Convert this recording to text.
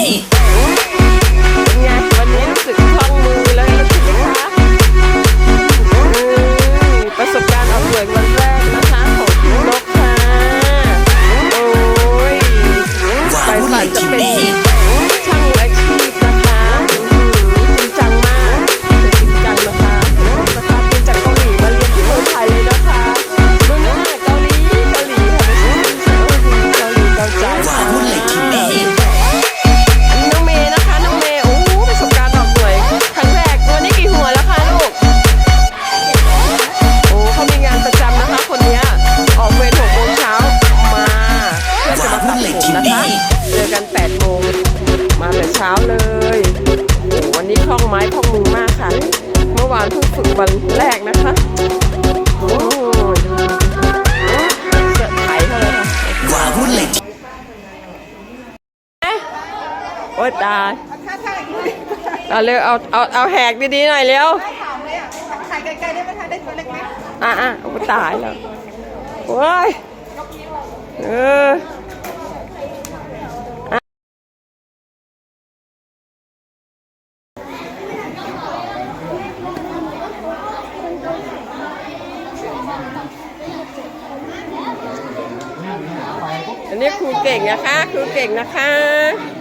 Hey! เล็ทีนี่เจอกัน8โมงมาแต่เช้าเลยวันนี้คล่องไม้คล่องมือมากค่ะ เมื่อวานเพิ่งฝึกวันแรกนะคะโอ้เสือไถเขาเลยค่ะว่าวุ้นเหล็กโอ้ตายเอาเร็วเอาเอาเอาแหกดีๆหน่อยเร็วถ่ายไกลๆได้ไหมคะได้ตัวเล็กๆอะอะตายแล้วโอ้ยเออ นี่ครูเก่งนะคะ ครูเก่งนะคะ